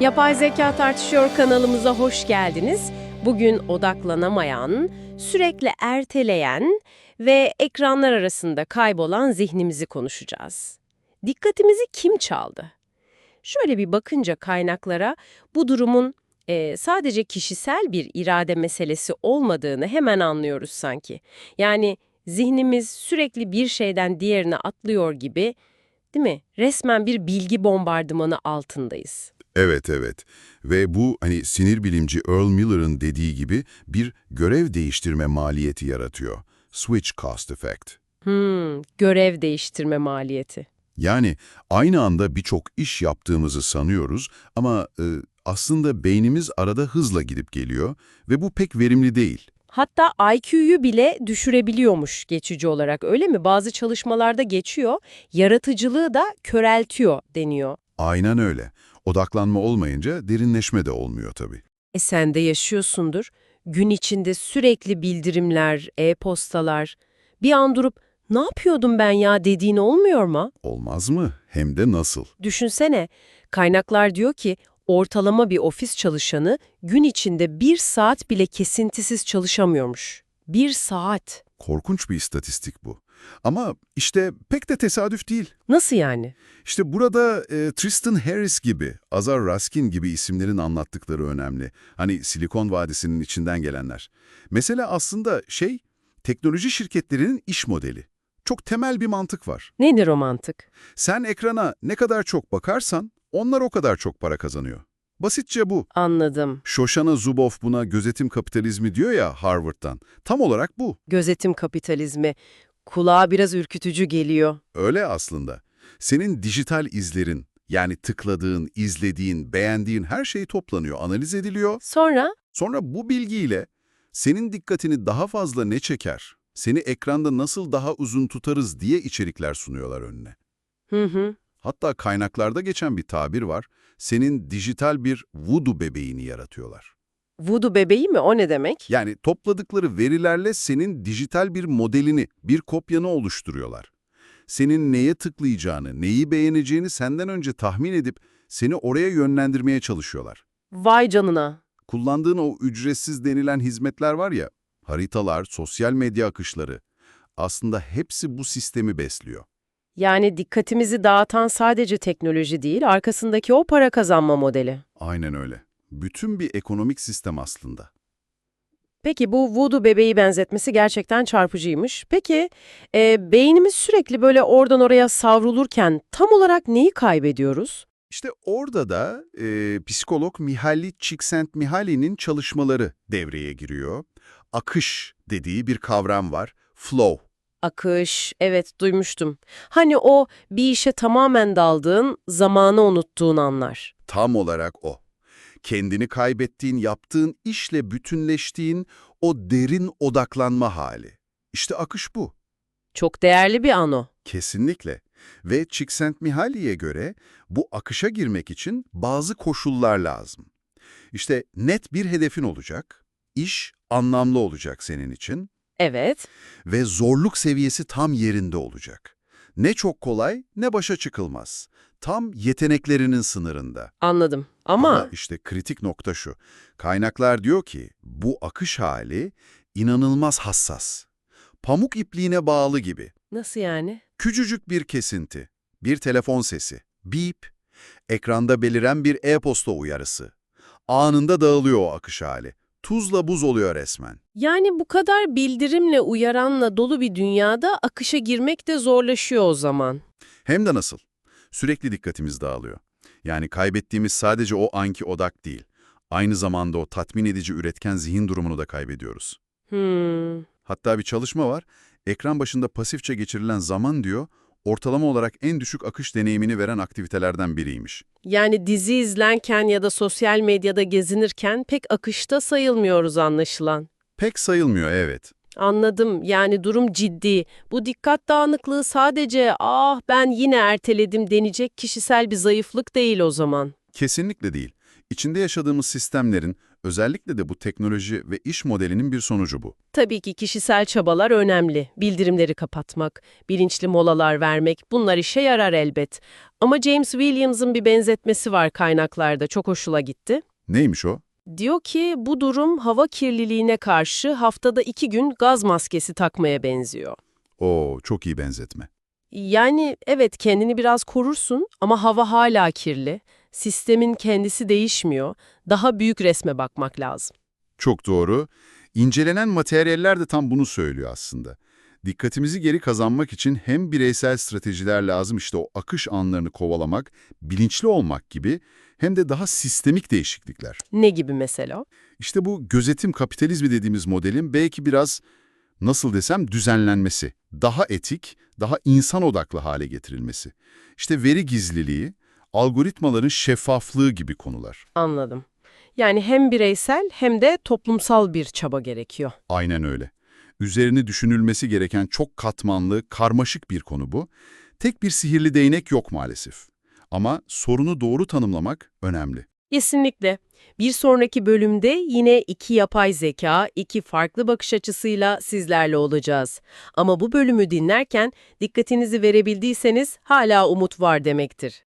Yapay Zeka Tartışıyor kanalımıza hoş geldiniz. Bugün odaklanamayan, sürekli erteleyen ve ekranlar arasında kaybolan zihnimizi konuşacağız. Dikkatimizi kim çaldı? Şöyle bir bakınca kaynaklara bu durumun e, sadece kişisel bir irade meselesi olmadığını hemen anlıyoruz sanki. Yani zihnimiz sürekli bir şeyden diğerine atlıyor gibi, değil mi? Resmen bir bilgi bombardımanı altındayız. Evet evet ve bu hani sinir bilimci Earl Miller'ın dediği gibi bir görev değiştirme maliyeti yaratıyor. Switch cost effect. Hmm, görev değiştirme maliyeti. Yani aynı anda birçok iş yaptığımızı sanıyoruz ama e, aslında beynimiz arada hızla gidip geliyor ve bu pek verimli değil. Hatta IQ'yu bile düşürebiliyormuş geçici olarak öyle mi? Bazı çalışmalarda geçiyor, yaratıcılığı da köreltiyor deniyor. Aynen öyle. Odaklanma olmayınca derinleşme de olmuyor tabii. E sen de yaşıyorsundur. Gün içinde sürekli bildirimler, e-postalar. Bir an durup ne yapıyordum ben ya dediğin olmuyor mu? Olmaz mı? Hem de nasıl? Düşünsene, kaynaklar diyor ki ortalama bir ofis çalışanı gün içinde bir saat bile kesintisiz çalışamıyormuş. Bir saat. Korkunç bir istatistik bu. Ama işte pek de tesadüf değil. Nasıl yani? İşte burada e, Tristan Harris gibi, Azar Raskin gibi isimlerin anlattıkları önemli. Hani Silikon Vadisi'nin içinden gelenler. Mesele aslında şey, teknoloji şirketlerinin iş modeli. Çok temel bir mantık var. Nedir o mantık? Sen ekrana ne kadar çok bakarsan, onlar o kadar çok para kazanıyor. Basitçe bu. Anladım. Shoshana Zuboff buna gözetim kapitalizmi diyor ya Harvard'dan. Tam olarak bu. Gözetim kapitalizmi. Kulağa biraz ürkütücü geliyor. Öyle aslında. Senin dijital izlerin, yani tıkladığın, izlediğin, beğendiğin her şey toplanıyor, analiz ediliyor. Sonra? Sonra bu bilgiyle senin dikkatini daha fazla ne çeker, seni ekranda nasıl daha uzun tutarız diye içerikler sunuyorlar önüne. Hı hı. Hatta kaynaklarda geçen bir tabir var, senin dijital bir voodoo bebeğini yaratıyorlar. Voodoo bebeği mi? O ne demek? Yani topladıkları verilerle senin dijital bir modelini, bir kopyanı oluşturuyorlar. Senin neye tıklayacağını, neyi beğeneceğini senden önce tahmin edip seni oraya yönlendirmeye çalışıyorlar. Vay canına. Kullandığın o ücretsiz denilen hizmetler var ya, haritalar, sosyal medya akışları, aslında hepsi bu sistemi besliyor. Yani dikkatimizi dağıtan sadece teknoloji değil, arkasındaki o para kazanma modeli. Aynen öyle. Bütün bir ekonomik sistem aslında. Peki bu voodoo bebeği benzetmesi gerçekten çarpıcıymış. Peki e, beynimiz sürekli böyle oradan oraya savrulurken tam olarak neyi kaybediyoruz? İşte orada da e, psikolog Mihaly Csikszentmihalyi'nin çalışmaları devreye giriyor. Akış dediği bir kavram var. Flow. Akış, evet duymuştum. Hani o bir işe tamamen daldığın, zamanı unuttuğun anlar. Tam olarak o. Kendini kaybettiğin, yaptığın işle bütünleştiğin o derin odaklanma hali. İşte akış bu. Çok değerli bir an o. Kesinlikle. Ve Csikszentmihalyi'ye göre bu akışa girmek için bazı koşullar lazım. İşte net bir hedefin olacak, iş anlamlı olacak senin için Evet, ve zorluk seviyesi tam yerinde olacak. Ne çok kolay ne başa çıkılmaz. Tam yeteneklerinin sınırında. anladım. Ama işte kritik nokta şu. Kaynaklar diyor ki bu akış hali inanılmaz hassas. Pamuk ipliğine bağlı gibi. nasıl yani? Küçücük bir kesinti, bir telefon sesi, bip, ekranda beliren bir e-posta uyarısı. Anında dağılıyor o akış hali. Tuzla buz oluyor resmen. Yani bu kadar bildirimle, uyaranla dolu bir dünyada akışa girmek de zorlaşıyor o zaman. Hem de nasıl? Sürekli dikkatimiz dağılıyor. Yani kaybettiğimiz sadece o anki odak değil. Aynı zamanda o tatmin edici üretken zihin durumunu da kaybediyoruz. Hmm. Hatta bir çalışma var, ekran başında pasifçe geçirilen zaman diyor, ortalama olarak en düşük akış deneyimini veren aktivitelerden biriymiş. Yani dizi izlerken ya da sosyal medyada gezinirken pek akışta sayılmıyoruz anlaşılan. Pek sayılmıyor evet. Anladım. Yani durum ciddi. Bu dikkat dağınıklığı sadece ah ben yine erteledim denecek kişisel bir zayıflık değil o zaman. Kesinlikle değil. İçinde yaşadığımız sistemlerin, özellikle de bu teknoloji ve iş modelinin bir sonucu bu. Tabii ki kişisel çabalar önemli. Bildirimleri kapatmak, bilinçli molalar vermek bunlar işe yarar elbet. Ama James Williams'ın bir benzetmesi var kaynaklarda çok hoşuma gitti. Neymiş o? Diyor ki bu durum hava kirliliğine karşı haftada iki gün gaz maskesi takmaya benziyor. Oo, çok iyi benzetme. Yani evet kendini biraz korursun ama hava hala kirli. Sistemin kendisi değişmiyor. Daha büyük resme bakmak lazım. Çok doğru. İncelenen materyaller de tam bunu söylüyor aslında. Dikkatimizi geri kazanmak için hem bireysel stratejiler lazım işte o akış anlarını kovalamak, bilinçli olmak gibi hem de daha sistemik değişiklikler. Ne gibi mesela? İşte bu gözetim kapitalizmi dediğimiz modelin belki biraz nasıl desem düzenlenmesi, daha etik, daha insan odaklı hale getirilmesi. İşte veri gizliliği, algoritmaların şeffaflığı gibi konular. Anladım. Yani hem bireysel hem de toplumsal bir çaba gerekiyor. Aynen öyle. Üzerine düşünülmesi gereken çok katmanlı, karmaşık bir konu bu. Tek bir sihirli değnek yok maalesef. Ama sorunu doğru tanımlamak önemli. Kesinlikle. Bir sonraki bölümde yine iki yapay zeka, iki farklı bakış açısıyla sizlerle olacağız. Ama bu bölümü dinlerken dikkatinizi verebildiyseniz hala umut var demektir.